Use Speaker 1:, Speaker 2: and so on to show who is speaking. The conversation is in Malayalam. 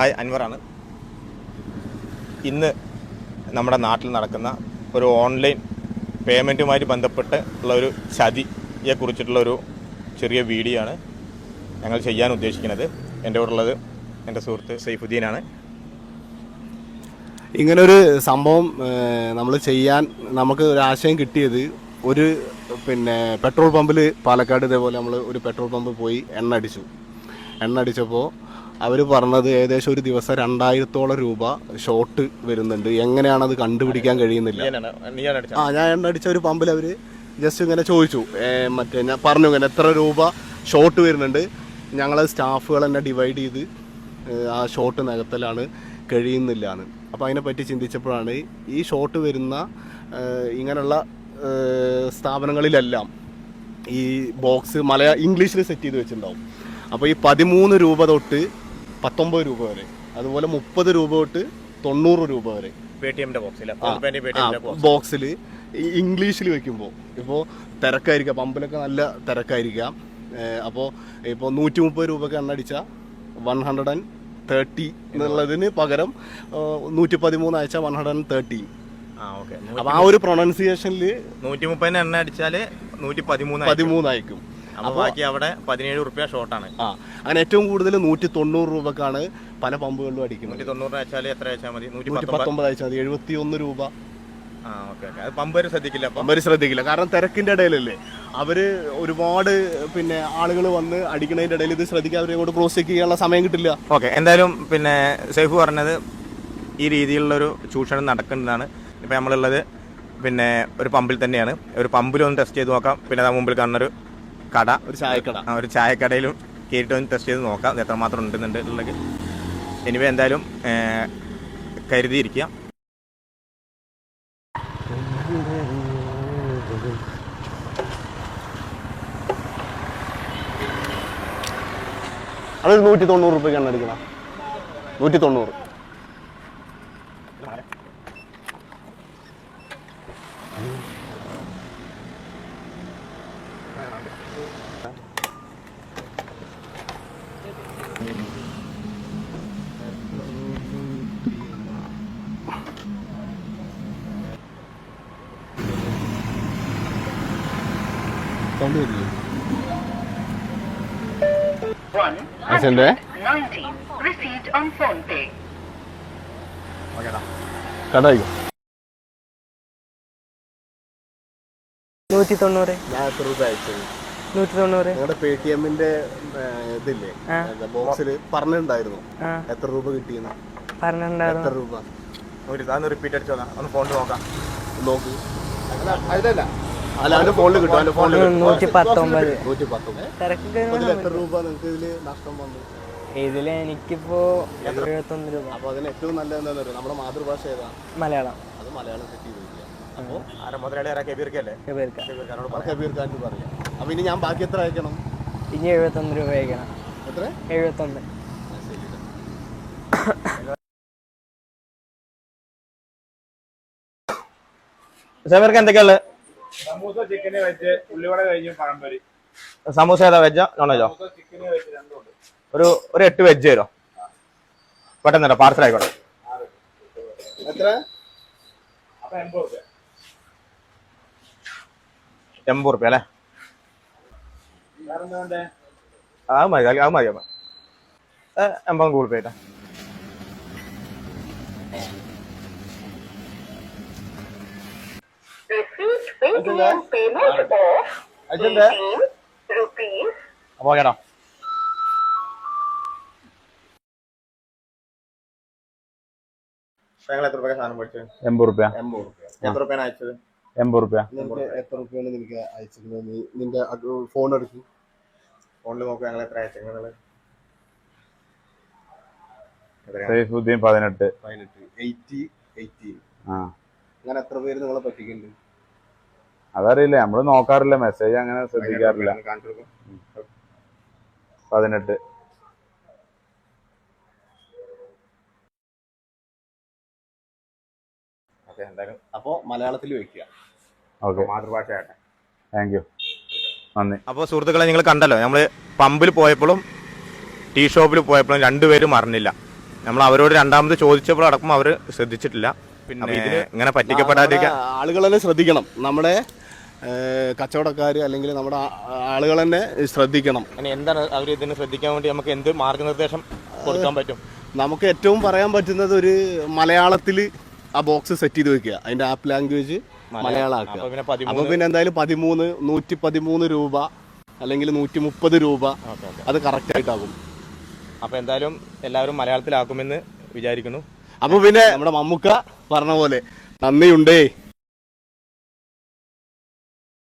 Speaker 1: ഹായ് അൻവറാണ് ഇന്ന് നമ്മുടെ നാട്ടിൽ നടക്കുന്ന ഒരു ഓൺലൈൻ പേയ്മെന്റുമായി ബന്ധപ്പെട്ട് ഉള്ള ഒരു ചതിയെ കുറിച്ചിട്ടുള്ള ഒരു ചെറിയ വീഡിയോ ആണ് ഞങ്ങൾ ചെയ്യാൻ ഉദ്ദേശിക്കുന്നത്. എന്റെ കൂടെ ഉള്ളത് എന്റെ സുഹൃത്ത് സൈഫുദ്ദീനാണ്
Speaker 2: ഇങ്ങനൊരു സംഭവം നമ്മൾ ചെയ്യാൻ നമുക്ക് ഒരു ആശയം കിട്ടിയത് ഒരു പിന്നെ പെട്രോൾ പമ്പിൽ പാലക്കാട് ഇതേപോലെ നമ്മൾ ഒരു പെട്രോൾ പമ്പ് പോയി എണ്ണ അടിച്ചു. എണ്ണ അടിച്ചപ്പോൾ അവർ പറഞ്ഞത് ഏകദേശം ഒരു ദിവസം രണ്ടായിരത്തോളം രൂപ ഷോട്ട് വരുന്നുണ്ട്. എങ്ങനെയാണ് അത് കണ്ടുപിടിക്കാൻ കഴിയുന്നില്ല. ആ ഞാൻ എണ്ണ അടിച്ച ഒരു പമ്പിൽ അവർ ജസ്റ്റ് ഇങ്ങനെ ചോദിച്ചു. മറ്റേ ഞാൻ പറഞ്ഞു ഇങ്ങനെ എത്ര രൂപ ഷോട്ട് വരുന്നുണ്ട്. ഞങ്ങൾ സ്റ്റാഫുകൾ തന്നെ ഡിവൈഡ് ചെയ്ത് ആ ഷോട്ട് നികത്തലാണ് കഴിയുന്നില്ല എന്ന് അപ്പോൾ അതിനെപ്പറ്റി ചിന്തിച്ചപ്പോഴാണ് ഈ ഷോട്ട് വരുന്ന ഇങ്ങനെയുള്ള സ്ഥാപനങ്ങളിലെല്ലാം ഈ ബോക്സ് മലയാ ഇംഗ്ലീഷിൽ സെറ്റ് ചെയ്ത് വെച്ചിട്ടുണ്ടാവും. അപ്പോൾ ഈ പതിമൂന്ന് രൂപ തൊട്ട് പത്തൊമ്പത് രൂപ വരെ. അതുപോലെ മുപ്പത് രൂപ തൊട്ട് തൊണ്ണൂറ് രൂപ വരെ. ബോക്സിൽ ഇംഗ്ലീഷിൽ വെക്കുമ്പോൾ ഇപ്പോൾ തിരക്കായിരിക്കാം. പമ്പിലൊക്കെ നല്ല തിരക്കായിരിക്കാം. അപ്പോൾ ഇപ്പോൾ നൂറ്റി മുപ്പത് രൂപയ്ക്ക് എണ്ണടിച്ചാൽ വൺ ഹൺഡ്രഡ് ആൻഡ് തേർട്ടി എന്നുള്ളതിന് പകരം നൂറ്റി പതിമൂന്ന് അയച്ചാൽ വൺ ഹൺഡ്രഡ് ആൻഡ് തേർട്ടി അപ്പോൾ ആ ഒരു പ്രൊണൗൺസിയേഷനിൽ
Speaker 1: നൂറ്റി മുപ്പതിന് എണ്ണ അടിച്ചാൽ നൂറ്റി പതിമൂന്ന്
Speaker 2: പതിമൂന്ന് അയക്കും.
Speaker 1: അപ്പോൾ ബാക്കി അവിടെ പതിനേഴ് റുപ്യ ഷോർട്ടാണ്
Speaker 2: ആ അങ്ങനെ ഏറ്റവും കൂടുതൽ നൂറ്റി തൊണ്ണൂറ് രൂപക്കാണ് പല പമ്പുകളിലും അടിക്കുന്നത്.
Speaker 1: നൂറ്റി തൊണ്ണൂറ് അയച്ചാൽ എത്ര അയച്ചാൽ മതി? നൂറ്റി പത്തൊമ്പത്
Speaker 2: അയച്ചാൽ മതി. എഴുപത്തി ഒന്ന് രൂപ.
Speaker 1: ആ ഓക്കെ ഓക്കെ. അത് പമ്പ് ശ്രദ്ധിക്കില്ല
Speaker 2: പമ്പര് ശ്രദ്ധിക്കില്ല. കാരണം തിരക്കിന്റെ ഇടയിലല്ലേ? അവർ ഒരുപാട് പിന്നെ ആളുകൾ വന്ന് അടിക്കുന്നതിന്റെ ഇടയിൽ ഇത് ശ്രദ്ധിക്കാൻ അവരെ കൊണ്ട് ക്രോസ് ചെക്ക് ചെയ്യാനുള്ള സമയം കിട്ടില്ല.
Speaker 1: ഓക്കെ എന്തായാലും പിന്നെ സേഫ് പറഞ്ഞത് ഈ രീതിയിലുള്ളൊരു ചൂഷണം നടക്കുന്നതാണ്. ഇപ്പം നമ്മളുള്ളത് പിന്നെ ഒരു പമ്പിൽ തന്നെയാണ്. ഒരു പമ്പിൽ ഒന്ന് ടെസ്റ്റ് ചെയ്ത് നോക്കാം. പിന്നെ അതാ മുമ്പിൽ കാണുന്നൊരു കട.
Speaker 2: ഒരു ചായക്കട.
Speaker 1: ആ, ഒരു ചായക്കടയിലും കയറിയിട്ട് ഒന്ന് ടെസ്റ്റ് ചെയ്ത് നോക്കാം. ഇത് എത്രമാത്രം ഉണ്ടെന്നുണ്ട് ഉള്ളത് എനിവേ എന്തായാലും കരുതിയിരിക്കുക.
Speaker 2: അത് നൂറ്റി തൊണ്ണൂറ് രൂപയ്ക്കാണ് അടിക്കണം നൂറ്റി തൊണ്ണൂറ്
Speaker 3: One അച്ഛന്റെ on phone pay.
Speaker 2: കടായിക്കോ
Speaker 4: നൂറ്റി തൊണ്ണൂറ്
Speaker 2: ഞാൻ എത്ര രൂപ അയച്ചത്.
Speaker 4: നൂറ്റി തൊണ്ണൂറ്
Speaker 2: നിങ്ങളുടെ പേ ടി എമ്മിന്റെ ഇതില്ലേ ബോക്സിൽ പറഞ്ഞിട്ടുണ്ടായിരുന്നു. എത്ര രൂപ കിട്ടിയെന്ന്.
Speaker 4: പറഞ്ഞിട്ടുണ്ടായിരുന്നു.
Speaker 2: എത്ര രൂപ?
Speaker 1: ഒരു അതൊന്ന് റിപ്പീറ്റ് അടിച്ചു നോക്കാം ഒന്ന് ഫോണിൽ നോക്കാം.
Speaker 2: നോക്കൂ.
Speaker 4: നൂറ്റി പത്തൊമ്പത്
Speaker 2: എത്ര രൂപ നിങ്ങൾക്ക് ഇതിൽ നഷ്ടം വന്നു?
Speaker 4: ഇതിൽ എനിക്കിപ്പോ എഴുപത്തൊന്ന് രൂപ.
Speaker 2: അപ്പൊ അതിന് ഏറ്റവും നല്ല എന്താ നമ്മുടെ മാതൃഭാഷ ഏതാ?
Speaker 4: മലയാളം.
Speaker 2: അത് മലയാളം സെറ്റ്
Speaker 1: ആരെ മുതലാളി? ആരാ? കബീർക്കല്ലേ
Speaker 2: പറയാം. അപ്പൊ ഇനി ഞാൻ ബാക്കി എത്ര അയക്കണം?
Speaker 4: ഇനി എഴുപത്തൊന്ന് രൂപ അയക്കണം.
Speaker 2: എത്ര?
Speaker 4: എഴുപത്തൊന്ന്.
Speaker 1: എന്തൊക്കെയുള്ളത്
Speaker 5: സമൂസ ചിക്കന് വെച്ച് ഉള്ളിവട കഴിഞ്ഞ് പഴംപൊരി.
Speaker 1: സമൂസ ഏതാ വെജോ നോൺ വെജോ
Speaker 5: ചിക്കന് വെച്ച് രണ്ടുണ്ട്
Speaker 1: ഒരു ഒരു എട്ട് വെജ് തരുമോ പെട്ടെന്ന് തരാം പാർസൽ ആയിക്കോട്ടെ.
Speaker 2: എത്ര?
Speaker 5: അപ്പൊ എൺപത് റുപ്യ
Speaker 1: എൺപത് റുപ്യ അല്ലേ?
Speaker 5: ആ എന്താ വേണ്ടേ?
Speaker 1: അത് മതി അത് മതി അമ്മ ഏ, എൺപത് ഗൂഗിൾ പേ ആയിട്ടാ അപ്പൊ കേട്ടോ. ഞങ്ങൾ എത്ര രൂപ സാധനം മേടിച്ചത്?
Speaker 6: എൺപത് റുപ്യ
Speaker 2: എൺപത് റുപ്യ
Speaker 1: എത്ര റുപ്യാണ് അയച്ചത്?
Speaker 6: എൺപത് റുപ്യ
Speaker 2: നിനക്ക് എത്ര റുപ്യാണ് നിനക്ക് അയച്ചിരുന്നത് നീ നിന്റെ ഫോൺ എടുക്കും.
Speaker 1: ഫോണിൽ നോക്കുക ഞങ്ങൾ എത്ര അയച്ചത് നിങ്ങൾ. എത്രയാണ്?
Speaker 6: സൈഫുദ്ദീൻ പതിനെട്ട്.
Speaker 2: പതിനെട്ട്. Eighty eighteen.
Speaker 6: ആ.
Speaker 2: അങ്ങനെ എത്ര പേര് നിങ്ങളെ പറ്റിക്കുന്നുണ്ട്?
Speaker 6: അതറിയില്ല. നമ്മൾ നോക്കാറില്ല. മെസ്സേജ് അങ്ങനെ ശ്രദ്ധിക്കാറില്ല. പതിനെട്ട്.
Speaker 2: അപ്പോ മലയാളത്തിൽ വെക്കുക
Speaker 6: ഓക്കെ.
Speaker 1: മാതൃഭാഷയാട്ടെ
Speaker 6: താങ്ക് യു നന്ദി.
Speaker 1: അപ്പോൾ സുഹൃത്തുക്കളെ നിങ്ങൾ കണ്ടല്ലോ നമ്മൾ പമ്പിൽ പോയപ്പോഴും ടീ ഷോപ്പിൽ പോയപ്പോഴും രണ്ടുപേരും അറിഞ്ഞില്ല നമ്മൾ അവരോട് രണ്ടാമത് ചോദിച്ചപ്പോഴടക്കം അവർ ശ്രദ്ധിച്ചിട്ടില്ല. പിന്നെ ഇതിന് ഇങ്ങനെ പറ്റിക്കപ്പെടാതിരിക്കാൻ
Speaker 2: ആളുകളെ ശ്രദ്ധിക്കണം. നമ്മുടെ കച്ചവടക്കാർ അല്ലെങ്കിൽ നമ്മുടെ ആളുകൾ തന്നെ ശ്രദ്ധിക്കണം.
Speaker 1: എന്താണ് അവർ ഇതിനെ ശ്രദ്ധിക്കാൻ വേണ്ടി നമുക്ക് എന്ത് മാർഗനിർദ്ദേശം കൊടുക്കാൻ പറ്റും?
Speaker 2: നമുക്ക് ഏറ്റവും പറയാൻ പറ്റുന്നത് ഒരു മലയാളത്തിൽ ആ ബോക്സ് സെറ്റ് ചെയ്ത് വെക്കുക. അതിന്റെ ആപ്പ് ലാംഗ്വേജ് മലയാളമാക്കുക.
Speaker 1: അപ്പൊ പിന്നെ
Speaker 2: എന്തായാലും പതിമൂന്ന് നൂറ്റി പതിമൂന്ന് രൂപ അല്ലെങ്കിൽ നൂറ്റി മുപ്പത് രൂപ അത് കറക്റ്റ് ആയിട്ടാകും.
Speaker 1: അപ്പൊ എന്തായാലും എല്ലാവരും മലയാളത്തിലാക്കുമെന്ന് വിചാരിക്കുന്നു.
Speaker 2: അപ്പൊ പിന്നെ നമ്മുടെ മമ്മൂക്ക പറഞ്ഞ പോലെ നന്ദിയുണ്ടേ.